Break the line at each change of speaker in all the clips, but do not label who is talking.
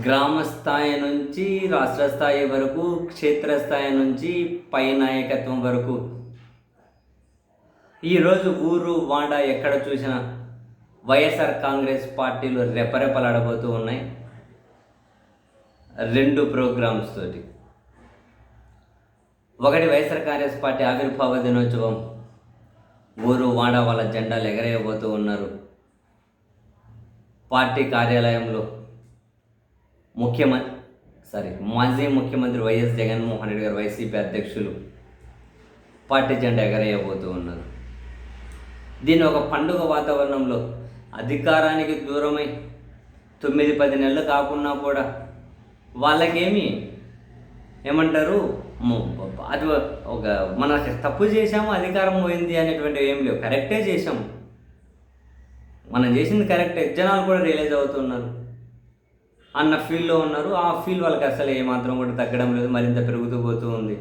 గ్రామ స్థాయి నుంచి రాష్ట్ర స్థాయి వరకు క్షేత్రస్థాయి నుంచి పై నాయకత్వం వరకు. ఈరోజు ఊరు వాడ ఎక్కడ చూసినా వైఎస్ఆర్ కాంగ్రెస్ పార్టీలు రెపరెపలాడబోతూ ఉన్నాయి. రెండు ప్రోగ్రామ్స్ తోటి. ఒకటి వైఎస్ఆర్ కాంగ్రెస్ పార్టీ ఆవిర్భావ దినోత్సవం. ఊరు వాడ వాళ్ళ జెండాలు ఎగరేయబోతూ ఉన్నారు. పార్టీ కార్యాలయంలో ముఖ్యమంత్రి సారీ మాజీ ముఖ్యమంత్రి వైఎస్ జగన్మోహన్ రెడ్డి గారు వైసీపీ అధ్యక్షులు పార్టీ జెండా ఎగరేయబోతూ ఉన్నారు. దీన్ని ఒక పండుగ వాతావరణంలో అధికారానికి దూరమై తొమ్మిది పది నెలలు కాకుండా కూడా వాళ్ళకేమి ఏమంటారు? అది ఒక మన తప్పు చేశాము అధికారం పోయింది అనేటువంటివి ఏం లేవు. కరెక్టే చేశాము. మనం చేసింది కరెక్టే. జనాలు కూడా రియలైజ్ అవుతున్నారు అన్న ఫీల్డ్లో ఉన్నారు. ఆ ఫీల్ వాళ్ళకి అసలు ఏమాత్రం కూడా తగ్గడం లేదు. మరింత పెరుగుతూ పోతూ ఉంది.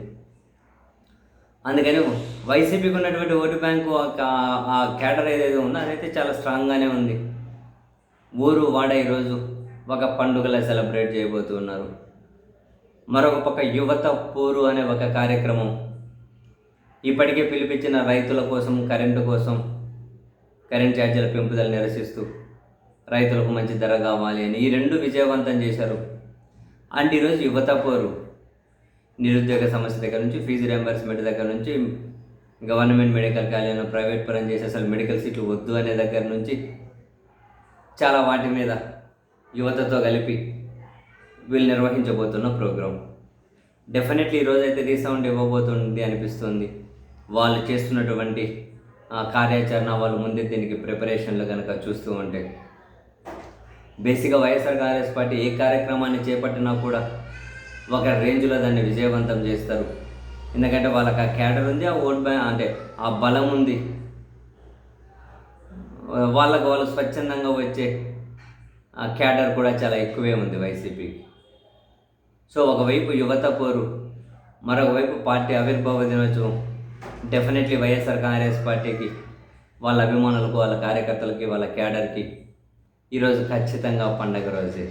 అందుకని వైసీపీకి ఉన్నటువంటి ఓటు బ్యాంకు ఆ కేటర్ ఆ క్యాడర్ ఏదైతే ఉందో అదైతే చాలా స్ట్రాంగ్గానే ఉంది. ఊరు వాడ ఈరోజు ఒక పండుగలా సెలబ్రేట్ చేయబోతున్నారు మరొక పక్క యువత పోరు అనే ఒక కార్యక్రమం. ఇప్పటికే పిలిపించిన రైతుల కోసం కరెంటు కోసం కరెంట్ ఛార్జీల పెంపుదల నిరసిస్తూ రైతులకు మంచి ధర కావాలి అని ఈ రెండు విజయవంతం చేశారు. అండ్ ఈరోజు యువత పోరు. నిరుద్యోగ సమస్య దగ్గర నుంచి ఫీజు రియంబర్స్మెంట్ దగ్గర నుంచి గవర్నమెంట్ మెడికల్ కాలేజీలో ప్రైవేట్ పరం చేసి అసలు మెడికల్ సీట్లు వద్దు అనే దగ్గర నుంచి చాలా వాటి మీద యువతతో కలిపి వీళ్ళు నిర్వహించబోతున్న ప్రోగ్రాం. డెఫినెట్లీ ఈరోజు అయితే రీసౌండ్ ఇవ్వబోతుంది అనిపిస్తుంది. వాళ్ళు చేస్తున్నటువంటి కార్యాచరణ వాళ్ళు ముందే దీనికి ప్రిపరేషన్లు కనుక చూస్తూ ఉంటే. బేసిక్గా వైఎస్ఆర్ కాంగ్రెస్ పార్టీ ఏ కార్యక్రమాన్ని చేపట్టినా కూడా ఒక రేంజ్లో దాన్ని విజయవంతం చేస్తారు. ఎందుకంటే వాళ్ళకి ఆ క్యాడర్ ఉంది ఆ ఓట్ బ్యాంక్ అంటే ఆ బలం ఉంది. వాళ్ళకు వాళ్ళు స్వచ్ఛందంగా వచ్చే ఆ క్యాడర్ కూడా చాలా ఎక్కువే ఉంది వైసీపీకి. సో ఒకవైపు యువత పోరు మరొకవైపు పార్టీ ఆవిర్భావ దినోత్సవం. డెఫినెట్లీ వైఎస్ఆర్ కాంగ్రెస్ పార్టీకి వాళ్ళ అభిమానులకు వాళ్ళ కార్యకర్తలకి వాళ్ళ క్యాడర్కి ఈరోజు ఖచ్చితంగా పండగ రోజే.